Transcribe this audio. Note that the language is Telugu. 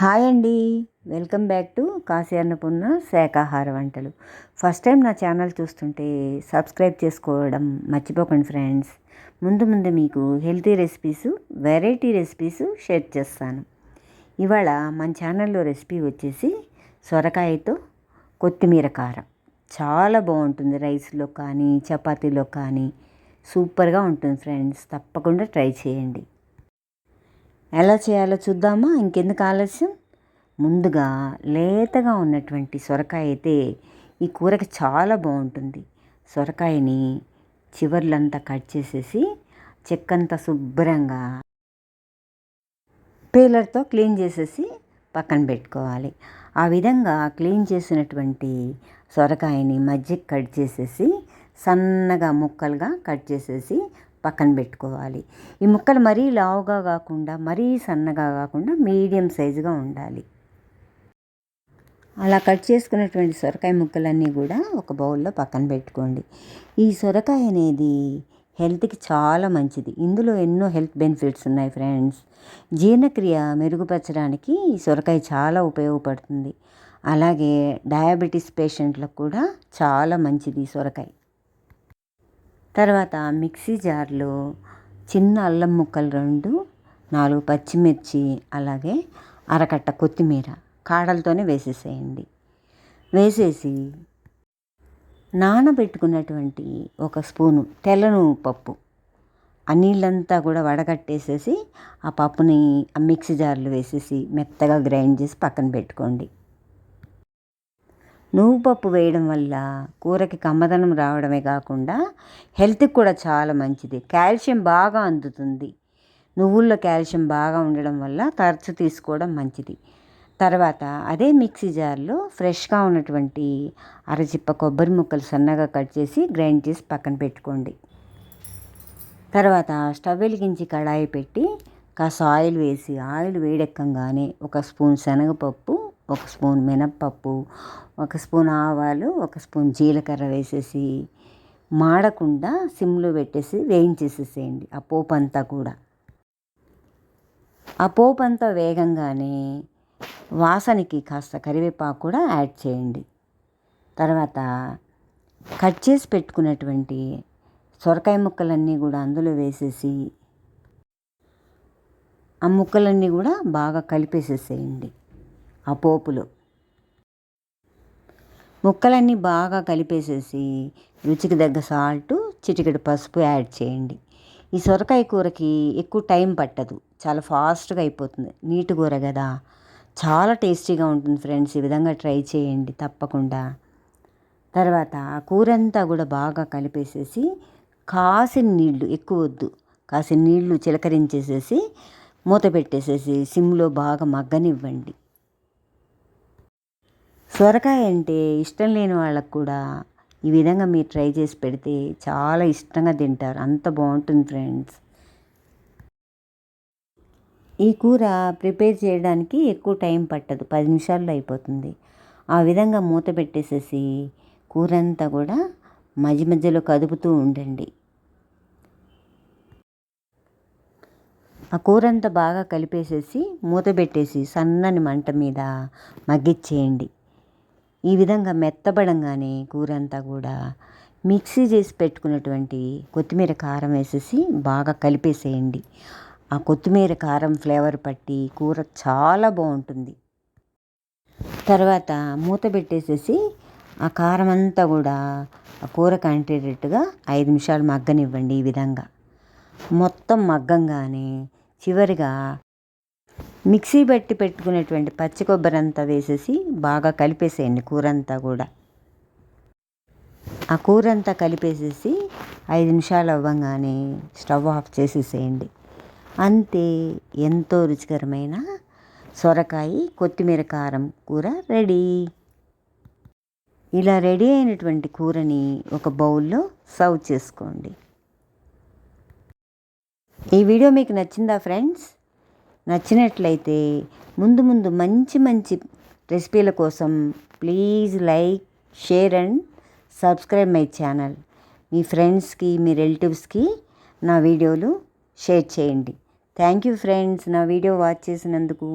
హాయ్ అండి. Welcome back to Kashi Annapurna శాకాహార వంటలు. ఫస్ట్ టైం నా ఛానల్ చూస్తుంటే సబ్స్క్రైబ్ చేసుకోవడం మర్చిపోకండి ఫ్రెండ్స్. ముందు ముందు మీకు healthy recipes variety recipes share చేస్తాను. ఇవాళ మన ఛానల్లో రెసిపీ వచ్చేసి సొరకాయతో కొత్తిమీర కారం. చాలా బాగుంటుంది రైస్లో కానీ చపాతీలో కానీ. సూపర్గా ఉంటుంది ఫ్రెండ్స్. తప్పకుండా ట్రై చేయండి. ఎలా చేయాలో చూద్దామా? ఇంకెందుకు ఆలస్యం? ముందుగా లేతగా ఉన్నటువంటి సొరకాయ అయితే ఈ కూరకి చాలా బాగుంటుంది. సొరకాయని చివర్లంతా కట్ చేసేసి చెక్కంతా శుభ్రంగా పేలర్తో క్లీన్ చేసేసి పక్కన పెట్టుకోవాలి. ఆ విధంగా క్లీన్ చేసినటువంటి సొరకాయని మధ్యకి కట్ చేసేసి సన్నగా ముక్కలుగా కట్ చేసేసి పక్కన పెట్టుకోవాలి. ఈ ముక్కలు మరీ లావుగా కాకుండా మరీ సన్నగా కాకుండా మీడియం సైజుగా ఉండాలి. అలా కట్ చేసుకున్నటువంటి సొరకాయ ముక్కలన్నీ కూడా ఒక బౌల్లో పక్కన పెట్టుకోండి. ఈ సొరకాయ అనేది హెల్త్కి చాలా మంచిది. ఇందులో ఎన్నో హెల్త్ బెనిఫిట్స్ ఉన్నాయి ఫ్రెండ్స్. జీర్ణక్రియ మెరుగుపరచడానికి ఈ సొరకాయ చాలా ఉపయోగపడుతుంది. అలాగే డయాబెటీస్ పేషెంట్లకు కూడా చాలా మంచిది సొరకాయ. తర్వాత మిక్సీ జార్లో చిన్న అల్లం ముక్కలు రెండు నాలుగు పచ్చిమిర్చి అలాగే అరకట్ట కొత్తిమీర కాడలతోనే వేసేసేయండి. వేసేసి నానబెట్టుకున్నటువంటి ఒక స్పూను తెల్లను పప్పు ఆ నీళ్ళంతా కూడా వడగట్టేసేసి ఆ పప్పుని ఆ మిక్సీ జార్లో వేసేసి మెత్తగా గ్రైండ్ చేసి పక్కన పెట్టుకోండి. నువ్వు పప్పు వేయడం వల్ల కూరకి కమ్మదనం రావడమే కాకుండా హెల్త్కి కూడా చాలా మంచిది. కాల్షియం బాగా అందుతుంది. నువ్వుల్లో కాల్షియం బాగా ఉండడం వల్ల తరచు తీసుకోవడం మంచిది. తర్వాత అదే మిక్సీ జార్లో ఫ్రెష్గా ఉన్నటువంటి అరచిప్ప కొబ్బరి ముక్కలు సన్నగా కట్ చేసి గ్రైండ్ చేసి పక్కన పెట్టుకోండి. తర్వాత స్టవ్ వెలిగించి కడాయి పెట్టి కాస్త ఆయిల్ వేసి ఆయిల్ వేడెక్కంగానే ఒక స్పూన్ శనగపప్పు ఒక స్పూన్ మినప్పప్పు ఒక స్పూన్ ఆవాలు ఒక స్పూన్ జీలకర్ర వేసేసి మాడకుండా సిమ్లో పెట్టేసి వేయించేసేసేయండి ఆ పోపు అంతా కూడా. ఆ పోపు అంతా వేగంగానే వాసనకి కాస్త కరివేపాకు కూడా యాడ్ చేయండి. తర్వాత కట్ చేసి పెట్టుకున్నటువంటి సొరకాయ ముక్కలన్నీ కూడా అందులో వేసేసి ఆ ముక్కలన్నీ కూడా బాగా కలిపేసేసేయండి. ఆ పోపులో. ముక్కలన్నీ బాగా కలిపేసేసి రుచికి తగ్గ సాల్ట్ చిటికెడు పసుపు యాడ్ చేయండి. ఈ సొరకాయ కూరకి ఎక్కువ టైం పట్టదు. చాలా ఫాస్ట్గా అయిపోతుంది. నీటి కూర కదా. చాలా టేస్టీగా ఉంటుంది ఫ్రెండ్స్. ఈ విధంగా ట్రై చేయండి తప్పకుండా. తర్వాత కూర అంతా కూడా బాగా కలిపేసేసి కాసిన నీళ్ళు ఎక్కువ వద్దు. కాసిన నీళ్ళు చిలకరించేసేసి మూత పెట్టేసేసి సిమ్లో బాగా మగ్గనివ్వండి. సొరకాయ అంటే ఇష్టం లేని వాళ్ళకు కూడా ఈ విధంగా మీరు ట్రై చేసి పెడితే చాలా ఇష్టంగా తింటారు. అంత బాగుంటుంది ఫ్రెండ్స్. ఈ కూర ప్రిపేర్ చేయడానికి ఎక్కువ టైం పట్టదు. పది నిమిషాల్లో అయిపోతుంది. ఆ విధంగా మూత పెట్టేసేసి కూర అంతా కూడా మధ్య మధ్యలో కదుపుతూ ఉండండి. ఆ కూరంతా బాగా కలిపేసేసి మూత పెట్టేసి సన్నని మంట మీద మగ్గిచ్చేయండి ఈ విధంగా మెత్తబడంగానే కూర అంతా కూడా మిక్సీ చేసి పెట్టుకున్నటువంటి కొత్తిమీర కారం వేసేసి బాగా కలిపేసేయండి. ఆ కొత్తిమీర కారం ఫ్లేవర్ పట్టి కూర చాలా బాగుంటుంది. తర్వాత మూత పెట్టేసేసి ఆ కారం అంతా కూడా ఆ కూర కంటేటట్టుగా ఐదు నిమిషాలు మగ్గనివ్వండి ఈ విధంగా. మొత్తం మగ్గంగానే చివరిగా మిక్సీ బట్టి పెట్టుకునేటువంటి పచ్చి కొబ్బరి అంతా వేసేసి బాగా కలిపేసేయండి కూర అంతా కూడా. ఆ కూర అంతా కలిపేసేసి ఐదు నిమిషాలు అవ్వగానే స్టవ్ ఆఫ్ చేసేసేయండి. అంతే ఎంతో రుచికరమైన సొరకాయ కొత్తిమీర కారం కూర రెడీ. ఇలా రెడీ అయినటువంటి కూరని ఒక బౌల్లో సర్వ్ చేసుకోండి. ఈ వీడియో మీకు నచ్చిందా ఫ్రెండ్స్? నచ్చినట్లయితే ముందు ముందు మంచి మంచి రెసిపీల కోసం please like share and subscribe my channel. మీ ఫ్రెండ్స్కి మీ రిలేటివ్స్కి నా వీడియోలు షేర్ చేయండి. Thank you friends. నా వీడియో వాచ్ చేసినందుకు